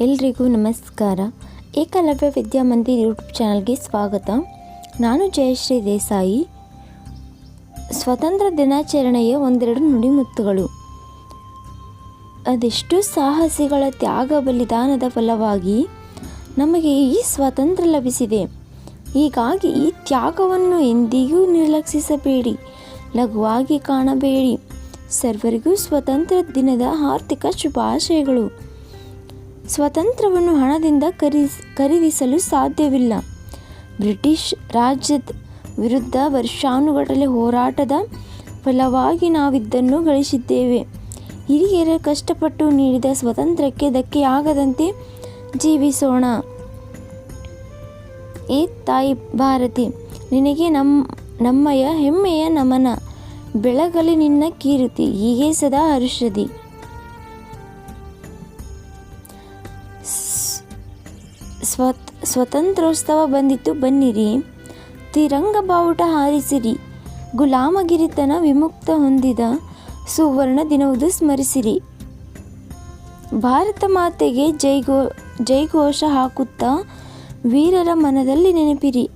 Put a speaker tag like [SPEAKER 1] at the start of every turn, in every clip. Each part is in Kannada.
[SPEAKER 1] ಎಲ್ರಿಗೂ ನಮಸ್ಕಾರ. ಏಕಲವ್ಯ ವಿದ್ಯಾಮಂದಿರ್ ಯೂಟ್ಯೂಬ್ ಚಾನಲ್ಗೆ ಸ್ವಾಗತ. ನಾನು ಜಯಶ್ರೀ ದೇಸಾಯಿ. ಸ್ವತಂತ್ರ ದಿನಾಚರಣೆಯ ಒಂದೆರಡು ನುಡಿಮುತ್ತುಗಳು. ಅದೆಷ್ಟು ಸಾಹಸಿಗಳ ತ್ಯಾಗ ಬಲಿದಾನದ ಫಲವಾಗಿ ನಮಗೆ ಈ ಸ್ವಾತಂತ್ರ್ಯ ಲಭಿಸಿದೆ. ಹೀಗಾಗಿ ಈ ತ್ಯಾಗವನ್ನು ಎಂದಿಗೂ ನಿರ್ಲಕ್ಷಿಸಬೇಡಿ. ಲಘುವಾಗಿ ಕಾಣಬೇಡಿ. ಸರ್ವರಿಗೂ ಸ್ವತಂತ್ರ ದಿನದ ಆರ್ಥಿಕ ಶುಭಾಶಯಗಳು. ಸ್ವಾತಂತ್ರ್ಯವನ್ನು ಹಣದಿಂದ ಖರೀಸ್ ಖರೀದಿಸಲು ಸಾಧ್ಯವಿಲ್ಲ. ಬ್ರಿಟಿಷ್ ರಾಜ್ಯದ ವಿರುದ್ಧ ವರ್ಷಾನುಗಟ್ಟಲೆ ಹೋರಾಟದ ಫಲವಾಗಿ ನಾವಿದ್ದನ್ನು ಗಳಿಸಿದ್ದೇವೆ. ಹಿರಿಯರ ಕಷ್ಟಪಟ್ಟು ನೀಡಿದ ಸ್ವತಂತ್ರಕ್ಕೆ ಧಕ್ಕೆಯಾಗದಂತೆ ಜೀವಿಸೋಣ. ಏ ತಾಯಿ ಭಾರತಿ, ನಿನಗೆ ನಮ್ಮ ನಮ್ಮಯ ಹೆಮ್ಮೆಯ ನಮನ. ಬೆಳಗಲಿ ನಿನ್ನ ಕೀರ್ತಿ, ಹೀಗೆ ಸದಾ ಹರ್ಷದಿ. ಸ್ವತ್, ಸ್ವತಂತ್ರೋತ್ಸವ ಬಂದಿತು ಬನ್ನಿರಿ. ತಿರಂಗ ಬಾವುಟ ಹಾರಿಸಿರಿ. ಗುಲಾಮಗಿರಿತನ ವಿಮುಕ್ತ ಹೊಂದಿದ ಸುವರ್ಣ ದಿನವುದು ಸ್ಮರಿಸಿರಿ. ಭಾರತ ಮಾತೆಗೆ ಜೈಗೋ, ಜೈಘೋಷ ಹಾಕುತ್ತಾ ವೀರರ ಮನದಲ್ಲಿ ನೆನಪಿರಿ.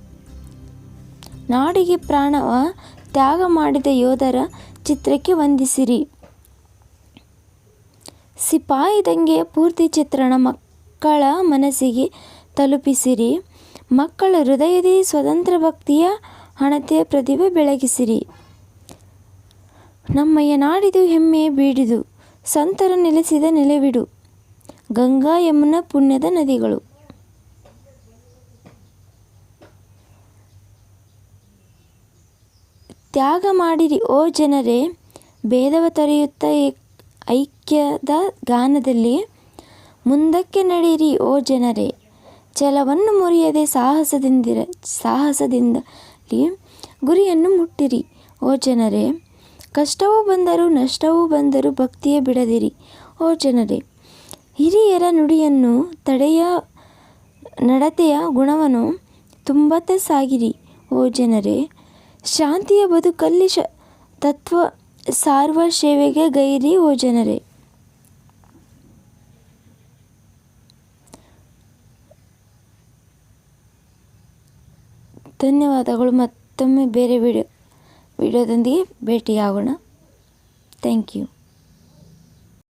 [SPEAKER 1] ನಾಡಿಗೆ ಪ್ರಾಣವ ತ್ಯಾಗ ಮಾಡಿದ ಯೋಧರ ಚಿತ್ರಕ್ಕೆ ವಂದಿಸಿರಿ. ಸಿಪಾಯಿ ದಂಗೆಯ ಪೂರ್ತಿ ಚಿತ್ರಣ ಮಕ್ಕಳ ಮನಸ್ಸಿಗೆ ತಲುಪಿಸಿರಿ. ಮಕ್ಕಳ ಹೃದಯದ ಸ್ವತಂತ್ರ ಭಕ್ತಿಯ ಹಣತೆಯ ಪ್ರತಿಭೆ ಬೆಳಗಿಸಿರಿ. ನಮ್ಮಯ್ಯ ನಾಡಿದು ಹೆಮ್ಮೆ ಬೀಡಿದು, ಸಂತರ ನೆಲೆಸಿದ ನೆಲೆವಿಡು, ಗಂಗಾ ಯಮುನಾ ಪುಣ್ಯದ ನದಿಗಳು. ತ್ಯಾಗ ಮಾಡಿರಿ, ಓ ಜನರೇ, ಭೇದವ ತೊರೆಯುತ್ತ ಐಕ್ಯದ ಗಾನದಲ್ಲಿ ಮುಂದಕ್ಕೆ ನಡೆಯಿರಿ, ಓ ಜನರೇ. ಛಲವನ್ನು ಮುರಿಯದೆ ಸಾಹಸದಿಂದಿರ, ಸಾಹಸದಿಂದಲಿ ಗುರಿಯನ್ನು ಮುಟ್ಟಿರಿ. ಓ ಜನರೇ, ಕಷ್ಟವೂ ಬಂದರೂ ನಷ್ಟವೂ ಬಂದರೂ ಭಕ್ತಿಯೇ ಬಿಡದಿರಿ. ಓ ಜನರೇ, ಹಿರಿಯರ ನುಡಿಯನ್ನು ತಡೆಯ, ನಡತೆಯ ಗುಣವನ್ನು ತುಂಬತ್ತ ಸಾಗಿರಿ. ಓ ಜನರೇ, ಶಾಂತಿಯ ಬದುಕಲ್ಲಿ ಶ, ತತ್ವ ಸಾರುವ ಸೇವೆಗೆ ಗೈರಿ. ಓ ಜನರೇ ಧನ್ಯವಾದಗಳು. ಮತ್ತೊಮ್ಮೆ ಬೇರೆ ವಿಡಿಯೋ ವಿಡಿಯೋದೊಂದಿಗೆ ಭೇಟಿಯಾಗೋಣ. Thank you